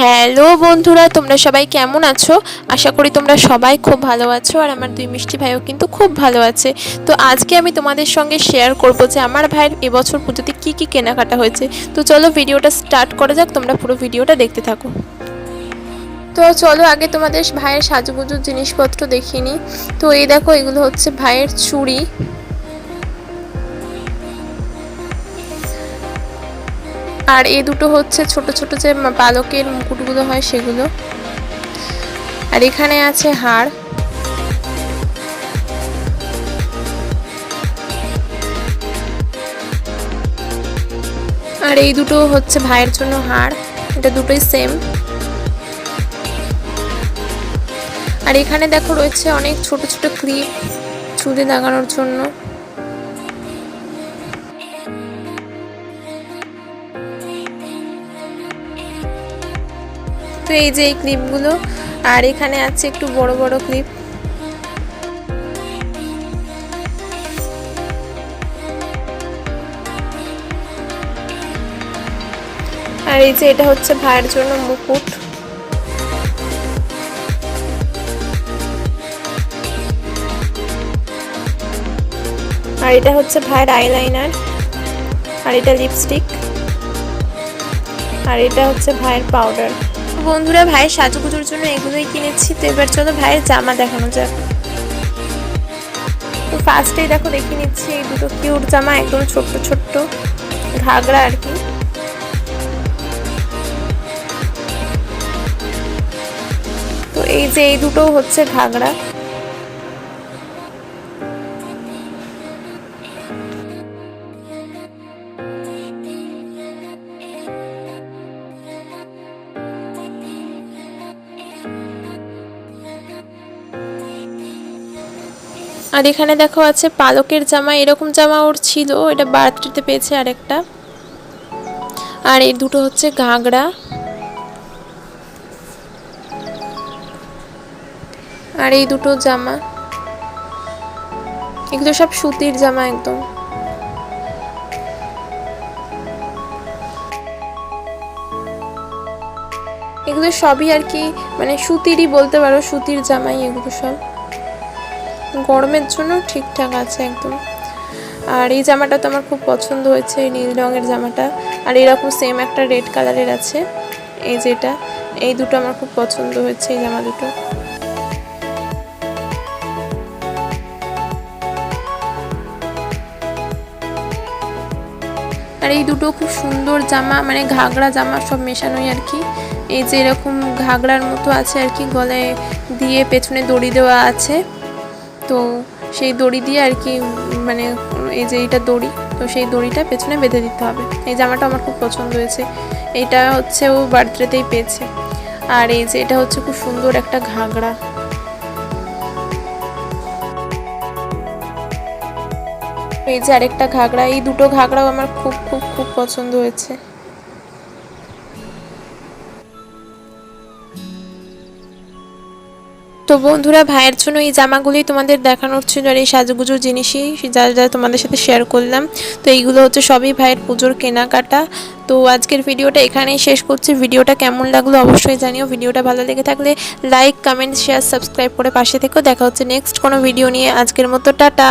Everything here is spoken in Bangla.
হ্যালো বন্ধুরা, তোমরা সবাই কেমন আছো? আশা করি তোমরা সবাই খুব ভালো আছো আর আমার দুই মিষ্টি ভাইও কিন্তু খুব ভালো আছে। তো আজকে আমি তোমাদের সঙ্গে শেয়ার করব যে আমার ভাইয়ের এবছর পুজোতে কি কি কেনাকাটা হয়েছে। তো চলো ভিডিওটা স্টার্ট করা যাক, তোমরা পুরো ভিডিওটা দেখতে থাকো। তো চলো আগে তোমাদের ভাইয়ের সাজুগুজুর জিনিসপত্র দেখিয়ে নিই। তো এই দেখো, এগুলো হচ্ছে ভাইয়ের চুড়ি। আর এই দুটো হচ্ছে ছোট ছোট যে পালকের মুকুটগুলো হয় সেগুলো। আর এখানে আছে হাড়। আর এই দুটো হচ্ছে ভাইয়ের জন্য হাড়। এটা দুটোই সেম আর এখানে দেখো রয়েছে অনেক ছোট ছোট ক্লিপ চুলে লাগানোর জন্য। তো এই যে এই ক্লিপগুলো। আর এখানে আছে একটু বড় বড় ক্লিপ। আর এই যে এটা হচ্ছে ভাইয়ের জন্য মুকুট। আর এটা হচ্ছে ভাইয়ের আইলাইনার। আর এটা লিপস্টিক। আর এটা হচ্ছে ভাইয়ের পাউডার। বন্ধুরা, ভাইয়ের সাজুগুজুর জন্য এগুলোই কিনেছি। তো এবার চলো ভাইয়ের জামা দেখানো যাক। তো ফার্স্টে দেখো দেখে নিচ্ছি এই দুটো কিউট জামা, একদম ছোট্ট ছোট্ট, ঘাগরা আর কি। তো এই যে এই দুটো হচ্ছে ঘাগরা। আর এখানে দেখো আছে পালকের জামা, এরকম জামা ওর ছিল, এটা বার্থডেতে পেয়েছে আরেকটা। আর এই দুটো হচ্ছে ঘাগরা। আর এই দুটো জামা। এগুলো সব সুতির জামা একদম। এগুলো সবই আর কি মানে সুতিরই বলতে পারো, সুতির জামাই এগুলো সব। গরমের জন্য ঠিকঠাক আছে একদম। আর এই জামাটা তো আমার খুব পছন্দ হয়েছে, এই নীল রঙের জামাটা। আর এরকম সেম একটা রেড কালারের আছে, এই যেটা। এই দুটো আমার খুব পছন্দ হয়েছে, এই জামা দুটো। আর এই দুটো খুব সুন্দর জামা মানে ঘাগরা জামা সব মেশানোই আর কি। এই যে এরকম ঘাগরার মতো আছে আর কি, গলায় দিয়ে পেছনে দড়ি দেওয়া আছে। তো সেই দড়ি দিয়ে আর কি মানে এই যে এইটা দড়ি, তো সেই দড়িটা পেছনে বেঁধে দিতে হবে। এই জামাটা আমার খুব পছন্দ হয়েছে। এইটা হচ্ছে ও বার্থডেতেই পেয়েছে। আর এই যে এটা হচ্ছে খুব সুন্দর একটা ঘাগরা। এই যে আরেকটা ঘাগরা, এই দুটো ঘাগরাও আমার খুব খুব খুব পছন্দ হয়েছে। বন্ধুরা, ভাইয়ের জন্য এই জামাগুলি তোমাদের দেখানোর ছিল আর এই সাজুগুজুর জিনিসই যা যা তোমাদের সাথে শেয়ার করলাম। তো এইগুলো হচ্ছে সবই ভাইয়ের পুজোর কেনাকাটা। তো আজকের ভিডিওটা এখানেই শেষ করছি। ভিডিওটা কেমন লাগল অবশ্যই জানিও। ভিডিওটা ভালো লেগে থাকলে লাইক কমেন্ট শেয়ার সাবস্ক্রাইব করে পাশে থেকেও দেখা হচ্ছে নেক্সট কোনো ভিডিও নিয়ে। আজকের মতো, টাটা!